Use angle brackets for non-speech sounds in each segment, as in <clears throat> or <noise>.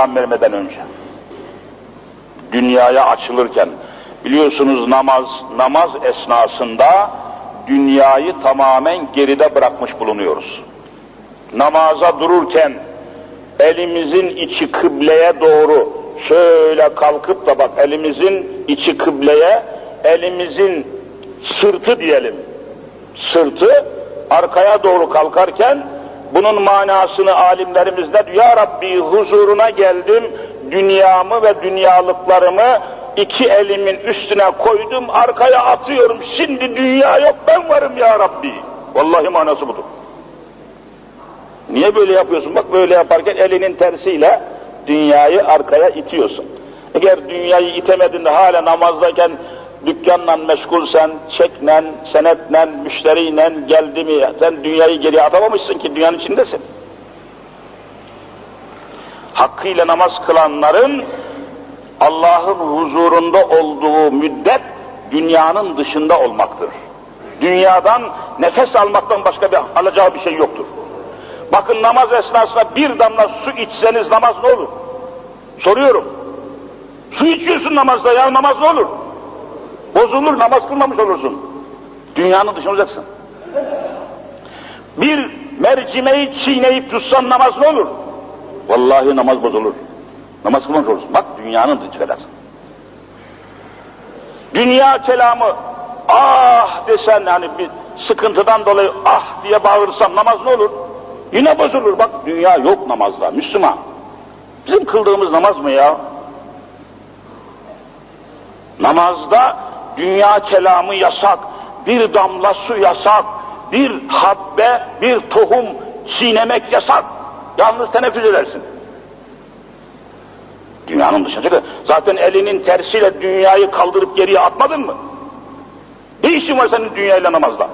selam vermeden önce dünyaya açılırken biliyorsunuz namaz namaz esnasında dünyayı tamamen geride bırakmış bulunuyoruz. Namaza dururken elimizin içi kıbleye doğru şöyle kalkıp da bak elimizin içi kıbleye elimizin sırtı diyelim sırtı arkaya doğru kalkarken bunun manasını alimlerimiz ne? Ya Rabbi huzuruna geldim, dünyamı ve dünyalıklarımı iki elimin üstüne koydum, arkaya atıyorum. Şimdi dünya yok, ben varım ya Rabbi. Vallahi manası budur. Niye böyle yapıyorsun? Bak böyle yaparken elinin tersiyle dünyayı arkaya itiyorsun. Eğer dünyayı itemedin de hala namazdayken dükkanla meşgulsen, çekle, senetle, müşteriyle geldi mi, sen dünyayı geriye atamamışsın ki dünyanın içindesin. Hakkıyla namaz kılanların Allah'ın huzurunda olduğu müddet dünyanın dışında olmaktır. Dünyadan nefes almaktan başka bir alacağı bir şey yoktur. Bakın namaz esnasında bir damla su içseniz namaz ne olur? Soruyorum. Su içiyorsun namazda ya namaz ne olur? Bozulur namaz kılmamış olursun. Dünyanın dışına olacaksın. Bir mercimeği çiğneyip tutsan namaz ne olur? Vallahi namaz bozulur. Namaz kılmamış olursun. Bak dünyanın dışına. Dünya kelamı ah desen yani bir sıkıntıdan dolayı ah diye bağırırsan namaz ne olur? Yine bozulur. Bak dünya yok namazda. Müslüman. Bizim kıldığımız namaz mı ya? Namazda dünya kelamı yasak, bir damla su yasak, bir habbe, bir tohum çiğnemek yasak. Yalnız teneffüs edersin. Dünyanın dışına çıkıyor. Zaten elinin tersiyle dünyayı kaldırıp geriye atmadın mı? Ne işin var senin dünyayla namazda?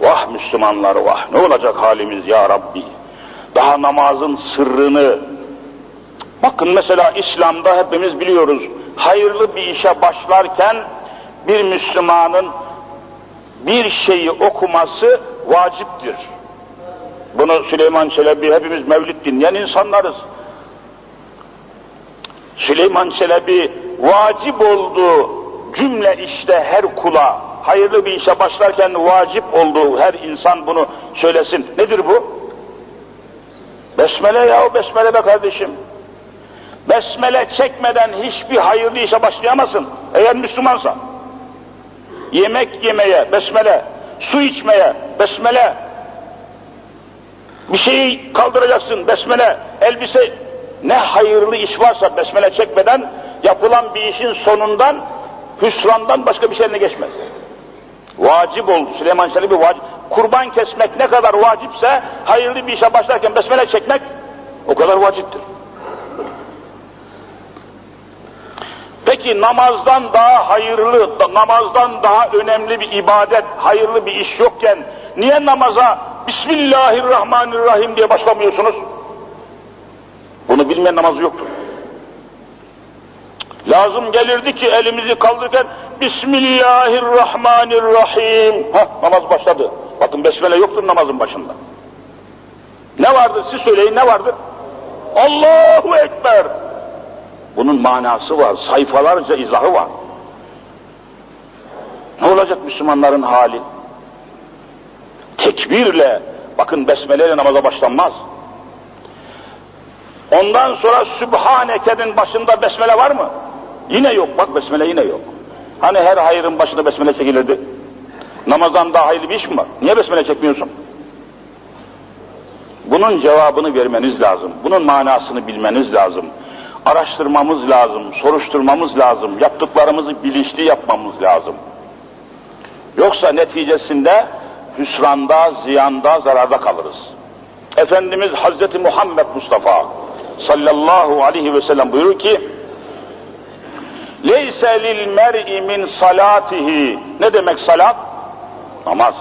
Vah Müslümanlar vah ne olacak halimiz ya Rabbi. Daha namazın sırrını bakın mesela İslam'da hepimiz biliyoruz hayırlı bir işe başlarken bir Müslümanın bir şeyi okuması vaciptir. Bunu Süleyman Çelebi hepimiz mevlid dinleyen insanlarız. Süleyman Çelebi vacip olduğu cümle işte her kula hayırlı bir işe başlarken vacip olduğu her insan bunu söylesin. Nedir bu? Besmele ya besmele be kardeşim. Besmele çekmeden hiçbir hayırlı işe başlayamazsın. Eğer Müslümansan. Yemek yemeye besmele, su içmeye besmele, bir şeyi kaldıracaksın besmele, elbise ne hayırlı iş varsa besmele çekmeden yapılan bir işin sonundan hüsrandan başka bir şeyine geçmez. Vacip oldu. Süleyman Çelebi vacip. Kurban kesmek ne kadar vacipse hayırlı bir işe başlarken besmele çekmek o kadar vaciptir. Peki namazdan daha hayırlı, namazdan daha önemli bir ibadet, hayırlı bir iş yokken niye namaza Bismillahirrahmanirrahim diye başlamıyorsunuz? Bunu bilmeyen namazı yoktur. Lazım gelirdi ki elimizi kaldırırken Bismillahirrahmanirrahim. Hah namaz başladı. Bakın besmele yoktur namazın başında. Ne vardır siz söyleyin ne vardır? Allahu Ekber. Bunun manası var, sayfalarca izahı var. Ne olacak Müslümanların hali? Tekbirle, bakın besmeleyle namaza başlanmaz. Ondan sonra Sübhaneke'nin başında besmele var mı? Yine yok, bak besmele yine yok. Hani her hayırın başında besmele çekilirdi? Namazdan daha hayırlı bir iş mi var? Niye besmele çekmiyorsun? Bunun cevabını vermeniz lazım. Bunun manasını bilmeniz lazım araştırmamız lazım, soruşturmamız lazım, yaptıklarımızı bilinçli yapmamız lazım. Yoksa neticesinde hüsranda, ziyanda, zararda kalırız. Efendimiz Hazreti Muhammed Mustafa sallallahu aleyhi ve sellem buyurur ki Leyse lil mer'i min salatihi ne demek salat? Namaz.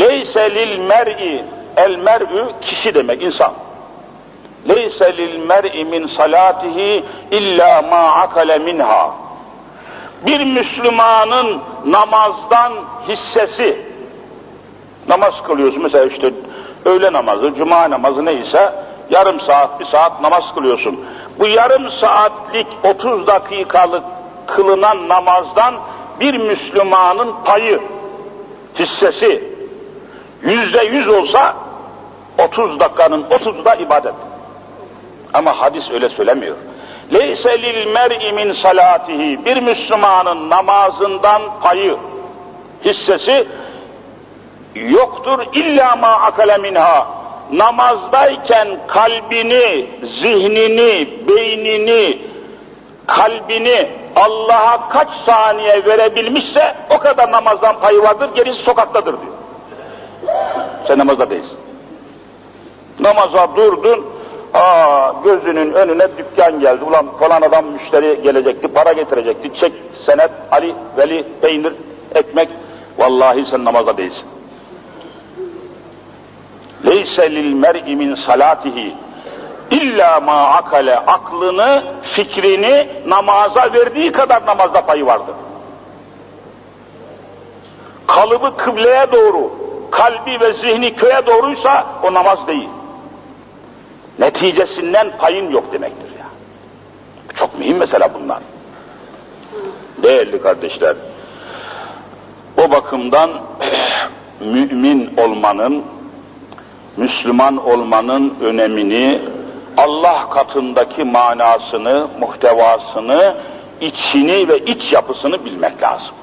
Leyse lil mer'i el mer'ü kişi demek insan. Lil mer'i min salatihi illa ma akale minha. Bir Müslümanın namazdan hissesi, namaz kılıyorsun mesela işte öğle namazı, cuma namazı neyse yarım saat, bir saat namaz kılıyorsun. Bu yarım saatlik 30 dakikalık kılınan namazdan bir Müslümanın payı, hissesi yüzde yüz olsa 30 dakikanın 30'u da ibadet. Ama hadis öyle söylemiyor. Leyse lil mer'i min salatihi bir Müslümanın namazından payı, hissesi yoktur illa ma akale minha. Namazdayken kalbini, zihnini, beynini, kalbini Allah'a kaç saniye verebilmişse o kadar namazdan payı vardır, gerisi sokaktadır diyor. Sen namazda değilsin. Namaza durdun, aa gözünün önüne dükkan geldi. Ulan falan adam müşteri gelecekti, para getirecekti. Çek, senet, Ali, Veli, peynir, ekmek. Vallahi sen namazda değilsin. Leyse lil mer'i min salatihi illa ma akale aklını, fikrini namaza verdiği kadar namazda payı vardır. Kalıbı kıbleye doğru, kalbi ve zihni köye doğruysa o namaz değil. Neticesinden payın yok demektir ya. Çok mühim mesela bunlar. Değerli kardeşler, o bakımdan <clears throat> mümin olmanın, Müslüman olmanın önemini, Allah katındaki manasını, muhtevasını, içini ve iç yapısını bilmek lazım.